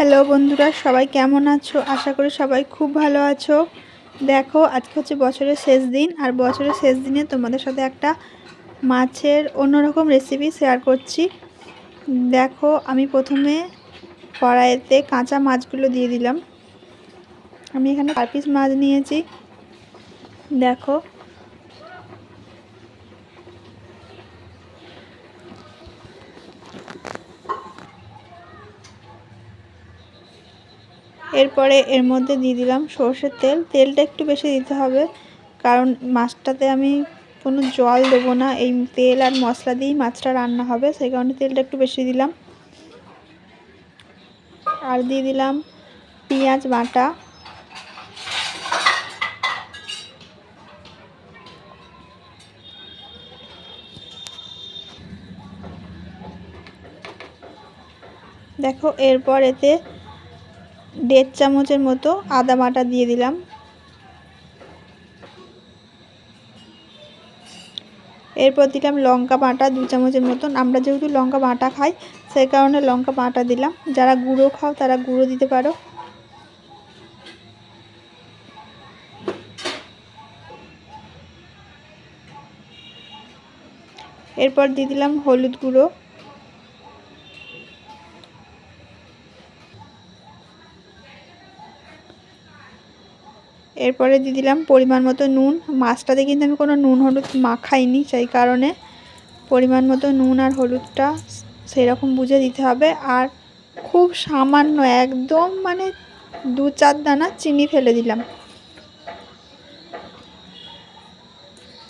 Hello বন্ধুরা, সবাই কেমন আছো? আশা করি সবাই খুব ভালো আছো। দেখো, আজকে হচ্ছে বছরের শেষ দিন, আর বছরের শেষ দিনে তোমাদের সাথে একটা মাছের অন্যরকম রেসিপি শেয়ার করছি। দেখো, আমি প্রথমে কড়াইতে কাঁচা মাছগুলো দিয়ে দিলাম। আমি এখানে চার পিস মাছ নিয়েছি। দেখো এরপরে এর মধ্যে দিয়ে দিলাম সর্ষের তেল। তেলটা একটু বেশি দিতে হবে, কারণ মাছটাতে আমি কোনো জল দেবো না। এই তেল আর মশলা দিয়েই মাছটা রান্না হবে, সেই কারণে তেলটা একটু বেশি দিলাম। আর দিয়ে দিলাম পেঁয়াজ বাটা। দেখো, এরপর এতে দেড় চামচের মতো আদা বাটা দিয়ে দিলাম। এরপর দিলাম লঙ্কা বাটা, দু চামচের মতন। আমরা যেহেতু লঙ্কা বাটা খাই, সেই কারণে লঙ্কা বাটা দিলাম। যারা গুঁড়ো খাও, তারা গুঁড়ো দিতে পারো। এরপর দিয়ে দিলাম হলুদ গুঁড়ো। এরপরে দিয়ে দিলাম পরিমাণ মতো নুন। মাছটাতে কিন্তু আমি কোনো নুন হলুদ মাখাইনি, সেই কারণে পরিমাণ মতো নুন আর হলুদটা সেরকম বুঝে দিতে হবে। আর খুব সামান্য একদম মানে দু চার দানা চিনি ফেলে দিলাম।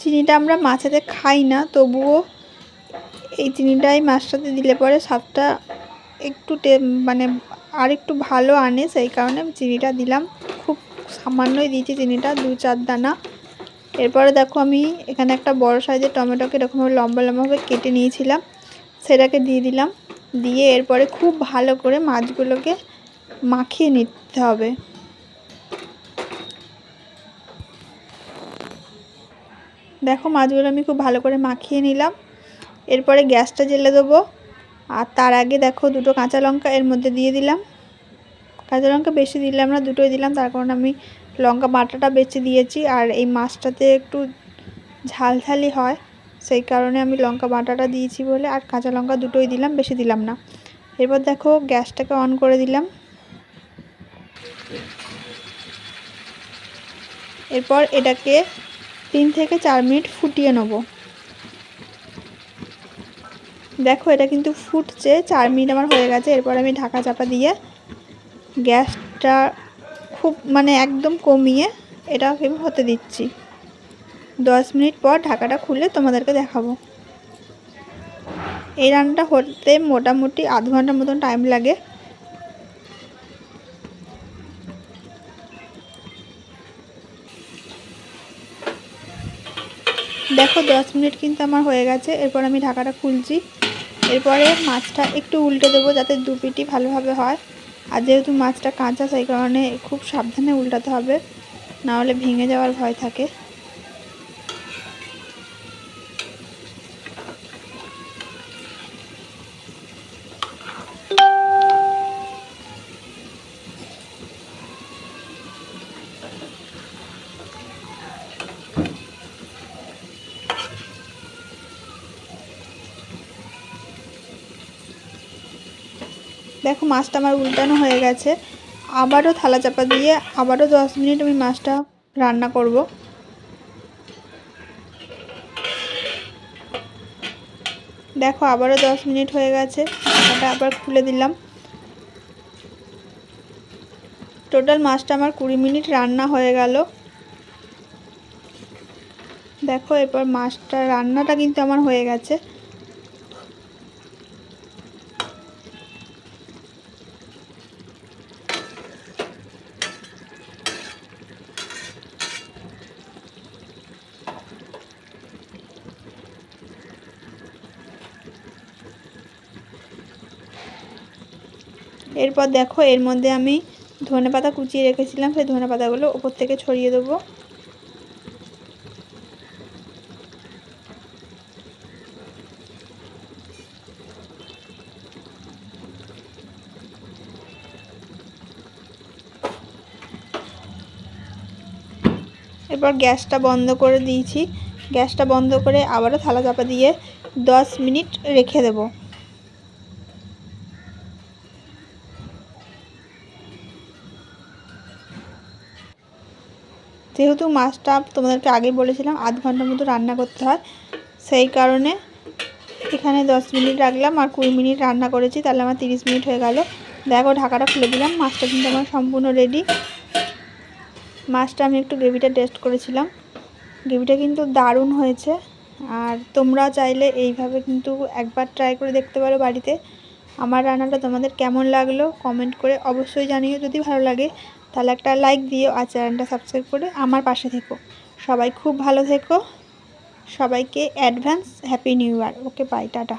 চিনিটা আমরা মাছেতে খাই না, তবুও এই চিনিটাই মাছটাতে দিলে পরে স্বাদটা একটু মানে আর একটু ভালো আনে, সেই কারণে চিনিটা দিলাম। সামান্যই দিয়েছি চিনিটা, দু চার দানা। এরপরে দেখো আমি এখানে একটা বড় সাইজের টমেটোকে এরকমভাবে লম্বা লম্বাভাবে কেটে নিয়েছিলাম। সেটাকে দিয়ে দিলাম। দিয়ে এরপরে খুব ভালো করে মাছগুলোকে মাখিয়ে নিতে হবে। দেখো মাছগুলো আমি খুব ভালো করে মাখিয়ে নিলাম। এরপরে গ্যাসটা জেলে দেবো। আর তার আগে দেখো দুটো কাঁচা লঙ্কা এর মধ্যে দিয়ে দিলাম। কাঁচা লঙ্কা বেশি দিলাম না দুটোই দিলাম, তার কারণে আমি লঙ্কা বাটাটা বেছে দিয়েছি আর এই মাছটাতে একটু ঝালঝালি হয়, সেই কারণে আমি লঙ্কা বাটাটা দিয়েছি বলে আর কাঁচা লঙ্কা দুটোই দিলাম, বেশি দিলাম না। এরপর দেখো গ্যাসটাকে অন করে দিলাম। এরপর এটাকে তিন থেকে চার মিনিট ফুটিয়ে নেব। দেখো এটা কিন্তু ফুটছে, চার মিনিট আমার হয়ে গেছে, এরপর আমি ঢাকা চাপা দিয়ে গ্যাসটা খুব মানে একদম কমিয়ে এটা হতে দিচ্ছি। দশ মিনিট পর ঢাকাটা খুলে তোমাদেরকে দেখাবো। এই রান্নাটা হতে মোটামুটি আধ ঘণ্টার মতন টাইম লাগে। দেখো দশ মিনিট কিন্তু আমার হয়ে গেছে, এরপর আমি ঢাকাটা খুলছি। এরপরে মাছটা একটু উল্টে দেবো যাতে দুপিটি ভালোভাবে হয়। আর যেহেতু মাছটা কাঁচা, সেই কারণে খুব সাবধানে উল্টাতে হবে, নাহলে ভেঙে যাওয়ার ভয় থাকে। দেখো মাছটা আমার উল্টানো হয়ে গেছে। আবারও থালা চাপা দিয়ে আবারও দশ মিনিট আমি মাছটা রান্না করব। দেখো আবারও দশ মিনিট হয়ে গেছে এটা আবার খুলে দিলাম। টোটাল মাছটা আমার কুড়ি মিনিট রান্না হয়ে গেল। দেখো এরপর মাছটা রান্নাটা কিন্তু আমার হয়ে গেছে। এরপর দেখো, এর মধ্যে আমি ধনে পাতা কুচিয়ে রেখেছিলাম, সেই ধনে পাতাগুলো ওপর থেকে ছড়িয়ে দেবো। এরপর গ্যাসটা বন্ধ করে দিয়েছি। গ্যাসটা বন্ধ করে আবারও থালা চাপা দিয়ে দশ মিনিট রেখে দেবো। যেহেতু মাছটা তোমাদেরকে আগে বলেছিলাম, আধ ঘণ্টার মতো রান্না করতে হয়, সেই কারণে এখানে দশ মিনিট রাখলাম আর কুড়ি মিনিট রান্না করেছি, তাহলে আমার তিরিশ মিনিট হয়ে গেল। দেখো, ঢাকাটা খুলে দিলাম, মাছটা কিন্তু আমার সম্পূর্ণ রেডি মাছটা আমি একটু গ্রেভিটা টেস্ট করেছিলাম। গ্রেভিটা কিন্তু দারুণ হয়েছে, আর তোমরা চাইলে এইভাবে কিন্তু একবার ট্রাই করে দেখতে পারো বাড়িতে। আমার রান্নাটা তোমাদের কেমন লাগল কমেন্ট করে অবশ্যই জানিও। যদি ভালো লাগে, তাহলে একটা লাইক দিও আর চ্যানেলটা সাবস্ক্রাইব করে আমার পাশে থেকো। সবাই খুব ভালো থেকো। সবাইকে advance happy new year okay bye tata.